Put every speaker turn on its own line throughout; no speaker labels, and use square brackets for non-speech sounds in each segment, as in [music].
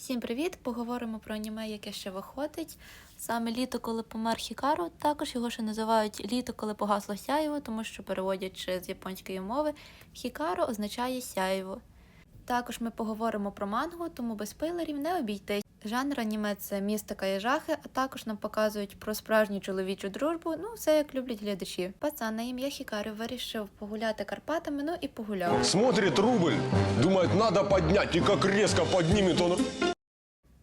Всім привіт! Поговоримо про аніме, яке ще виходить. Саме літо, коли помер Хікару, також його ще називають літо, коли погасло сяєво, тому що переводячи з японської мови, Хікару означає сяєво. Також ми поговоримо про мангу, тому без спойлерів не обійтись. Жанр аніме це містика і жахи, а також нам показують про справжню чоловічу дружбу. Ну, все як люблять глядачі. Пацан на ім'я Хікарю вирішив погуляти Карпатами, ну і погуляв.
Смотрить рубль, думає, треба підняти, і як різко підніме, он.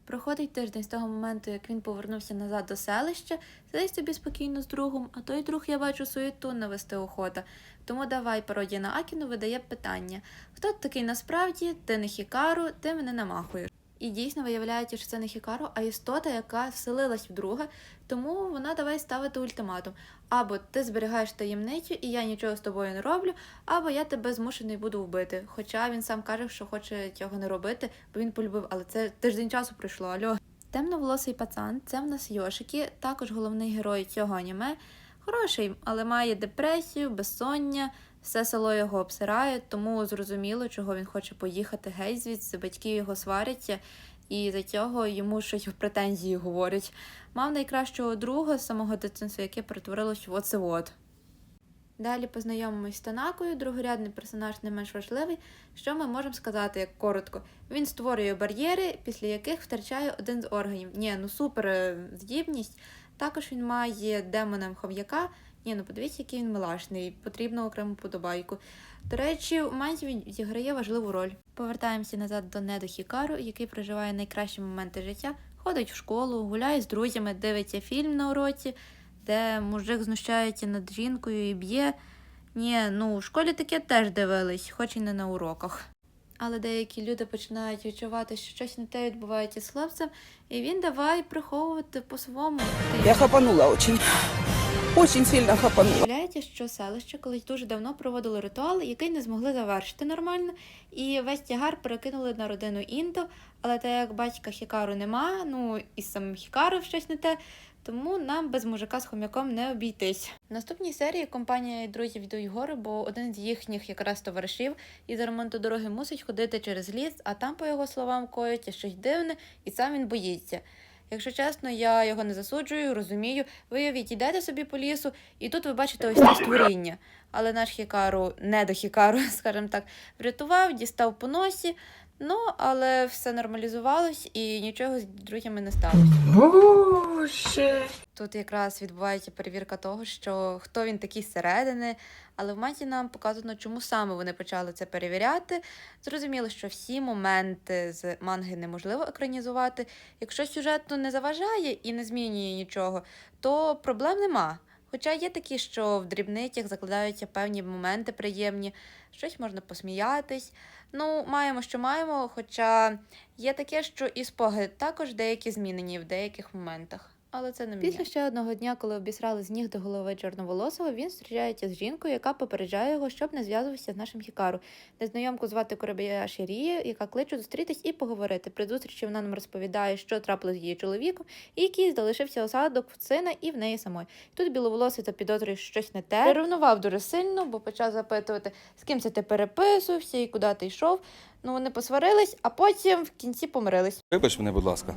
Проходить тиждень з того моменту, як він повернувся назад до селища, сидить собі спокійно з другом, а той друг, я бачу, суєту навести охота. Тому давай пародія на Акіну видає питання: хто ти такий насправді, ти не Хікару, ти мене намахуєш. І дійсно виявляється, що це не Хікару, а істота, яка вселилась в друга, тому вона давай ставити ультиматум. Або ти зберігаєш таємницю, і я нічого з тобою не роблю, або я тебе змушений буду вбити. Хоча він сам каже, що хоче цього не робити, бо він полюбив, але це тиждень часу пройшло. Альо. Темноволосий пацан, це в нас Йошики, також головний герой цього аніме. Хороший, але має депресію, безсоння, все село його обсирає, тому зрозуміло, чого він хоче поїхати геть звідси, батьки його сваряться, і за цього йому щось в претензії говорять. Мав найкращого друга з самого дитинства, яке перетворилось в оце от. Далі познайомимось з Танакою, другорядний персонаж не менш важливий. Що ми можемо сказати, як коротко? Він створює бар'єри, після яких втрачає один з органів. Ні, ну супер е, здібність. Також він має демона хом'яка. Ні, ну подивіться, який він милашний, потрібно окрему подобайку. До речі, у Манзі він відіграє важливу роль. Повертаємося назад до Недо Хікару, який проживає найкращі моменти життя, ходить в школу, гуляє з друзями, дивиться фільм на уроці, де мужик знущається над жінкою і б'є. Ні, ну в школі таке теж дивились, хоч і не на уроках. Але деякі люди починають відчувати, що щось не те відбувається з хлопцем, і він давай приховувати по-своєму.
Я хапанула очень. Очень сильно хапанула.
Виявляється, що селище колись дуже давно проводило ритуал, який не змогли завершити нормально, і весь тягар перекинули на родину Інто, але так як батька Хікару нема, ну і з самим Хікару щось не те, тому нам без мужика з хом'яком не обійтись. В наступній серії компанія друзів йдуть гори, бо один з їхніх якраз товаришів із ремонту дороги мусить ходити через ліс, а там, по його словам, коїться щось дивне, і сам він боїться. Якщо чесно, я його не засуджую, розумію. Ви уявіть, йдете собі по лісу, і тут ви бачите ось це створіння. Але наш Хікару, не до Хікару, [laughs] скажімо так, врятував, дістав по носі. Ну, але все нормалізувалось і нічого з друзями не сталося.
Боже.
Тут якраз відбувається перевірка того, що хто він такий зсередини, але в маті нам показано, чому саме вони почали це перевіряти. Зрозуміло, що всі моменти з манги неможливо екранізувати. Якщо сюжетно не заважає і не змінює нічого, то проблем нема. Хоча є такі, що в дрібницях закладаються певні моменти приємні, щось можна посміятись. Ну, маємо, що маємо, хоча є таке, що і спогади також деякі змінені в деяких моментах. Але це не мене. Після ще одного дня, коли обісрали з ніг до голови чорноволосого, він зустрічається з жінкою, яка попереджає його, щоб не зв'язувався з нашим хікару. Незнайомку звати Коробія Ширія, яка кличе зустрітись і поговорити. При зустрічі вона нам розповідає, що трапилось з її чоловіком, і який залишився осадок в сина і в неї самої. Тут біловолосий та підозрює що щось не те. Приревнував дуже сильно, бо почав запитувати, з ким це ти переписувався і куди ти йшов. Ну вони посварились, а потім в кінці помирились.
Вибач мене, будь ласка.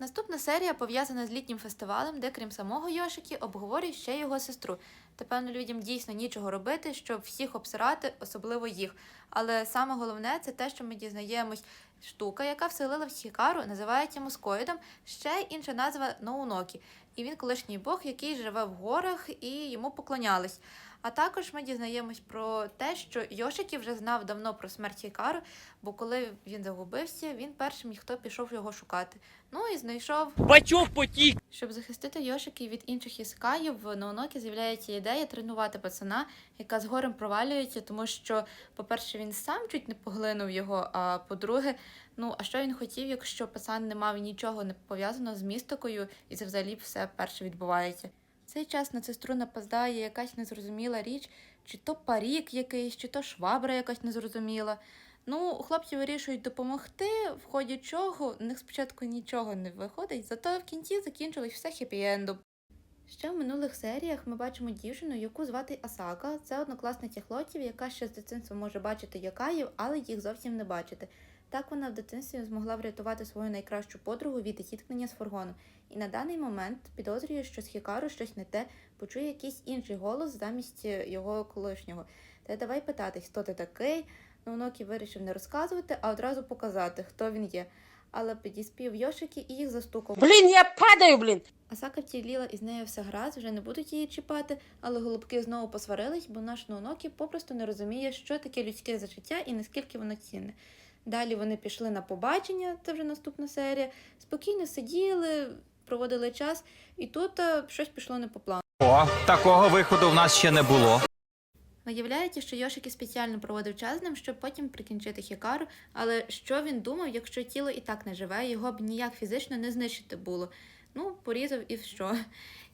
Наступна серія пов'язана з літнім фестивалем, де, крім самого Йошики, обговорюють ще його сестру. Та певно людям дійсно нічого робити, щоб всіх обсирати, особливо їх. Але саме головне це те, що ми дізнаємось. Штука, яка вселила в Хікару, називається москоїдом, ще інша назва Ноунокі. І він колишній бог, який живе в горах і йому поклонялись. А також ми дізнаємось про те, що Йошики вже знав давно про смерть Хікару, бо коли він загубився, він першим ніхто пішов його шукати. Ну і знайшов
Бачок потік.
щоб захистити Йошики від інших іскаїв, в Ноунокі з'являється ідея тренувати пацана, яка з горем провалюється, тому що, по-перше, він сам чуть не поглинув його, а по-друге, ну а що він хотів, якщо пацан не мав нічого не пов'язаного з містикою, і це взагалі все перше відбувається. Цей час на сестру нападає якась незрозуміла річ, чи то парік якийсь, чи то швабра якась незрозуміла. Ну, хлопці вирішують допомогти, в ході чого в них спочатку нічого не виходить, зато в кінці закінчилось все хеппі-ендом. Ще в минулих серіях ми бачимо дівчину, яку звати Асака. Це однокласниця хлопців, яка ще з дитинства може бачити якаїв, але їх зовсім не бачити. Так вона в дитинстві змогла врятувати свою найкращу подругу від зіткнення з фургоном. І на даний момент підозрює, що з Хікару щось не те, почує якийсь інший голос замість е, його колишнього. Та давай питатись, хто ти такий. Ну, Нокі вирішив не розказувати, а одразу показати, хто він є. Але підіспів Йошики і їх застукав.
Блін, я падаю, блін.
Асака втіліла і з нею все гаразд, вже не будуть її чіпати, але голубки знову посварились, бо наш Ноунокі попросту не розуміє, що таке людське життя і наскільки воно цінне. Далі вони пішли на побачення, це вже наступна серія, спокійно сиділи, проводили час, і тут е, щось пішло не по плану.
О, такого виходу в нас ще не було.
Виявляється, що Йошики спеціально проводив час з ним, щоб потім прикінчити Хікару, але що він думав, якщо тіло і так не живе, його б ніяк фізично не знищити було. Ну, порізав і що.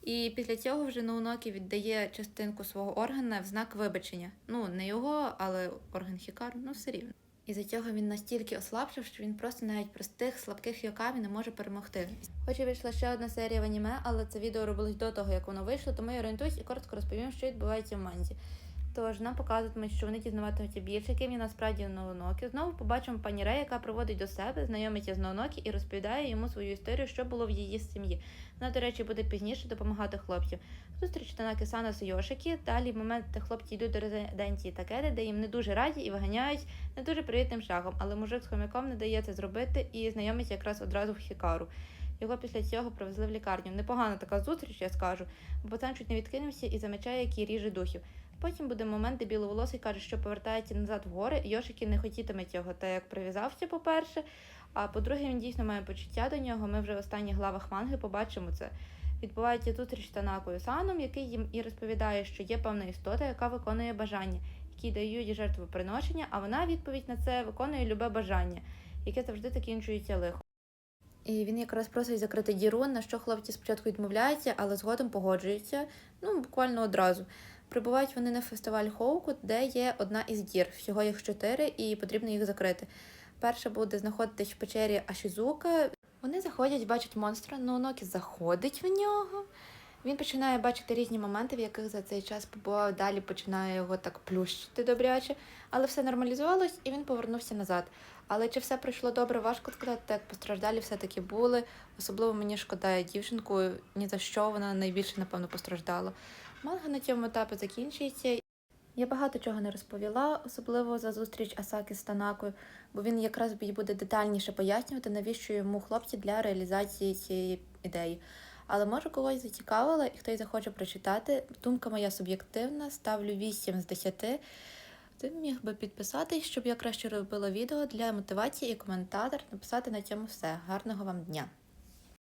І після цього вже Ноунокі віддає частинку свого органа в знак вибачення. Ну, не його, але орган Хікару, ну все рівно. І за цього він настільки ослабшив, що він просто навіть простих слабких Йокаві не може перемогти. Хоч і вийшла ще одна серія в аніме, але це відео робилось до того, як воно вийшло, тому я орієнтуюсь і коротко розповім, що відбувається в манзі. Тож нам показуватимуть, що вони дізнаватимуться більше, ким є насправді Ноунокі. Знову побачимо пані Рей, яка проводить до себе, знайомиться з Ноунокі і розповідає йому свою історію, що було в її сім'ї. Вона, до речі, буде пізніше допомагати хлопцям. Зустріч Танаки Сана з Йошики. Далі момент, хлопці йдуть до резиденції Такеди, де їм не дуже раді і виганяють не дуже привітним шагом, але мужик з хомяком не дає це зробити і знайомиться якраз одразу в Хікару. Його після цього привезли в лікарню. Непогана така зустріч, я скажу, бо пацан чуть не відкинувся і замечає, який ріже духів. Потім буде момент, де біловолосий каже, що повертається назад в гори, Йошики не хотітиме цього, та як прив'язався, по-перше. А по-друге, він дійсно має почуття до нього. Ми вже в останніх главах манги побачимо це. Відбувається зустріч з Танакою Саном, який їм і розповідає, що є певна істота, яка виконує бажання, які дають жертвоприношення, а вона відповідь на це виконує любе бажання, яке завжди закінчується лихо. І він якраз просить закрити діру, на що хлопці спочатку відмовляються, але згодом погоджуються, ну буквально одразу. Прибувають вони на фестиваль Хоуку, де є одна із дір. Всього їх чотири, і потрібно їх закрити. Перша буде знаходитись в печері Ашізука. Вони заходять, бачать монстра, Ноунокі заходить в нього. Він починає бачити різні моменти, в яких за цей час побував. Далі починає його так плющити добряче, але все нормалізувалось і він повернувся назад. Але чи все пройшло добре, важко сказати, так постраждалі все-таки були. Особливо мені шкода дівчинку, ні за що вона найбільше, напевно, постраждала. Манга на цьому етапі закінчується. Я багато чого не розповіла, особливо за зустріч Асаки з Танакою, бо він якраз буде детальніше пояснювати, навіщо йому хлопці для реалізації цієї ідеї. Але може когось зацікавила і хтось захоче прочитати. Думка моя суб'єктивна, ставлю 8 з 10. Ти міг би підписатись, щоб я краще робила відео для мотивації і коментатор. Написати на цьому все. Гарного вам дня!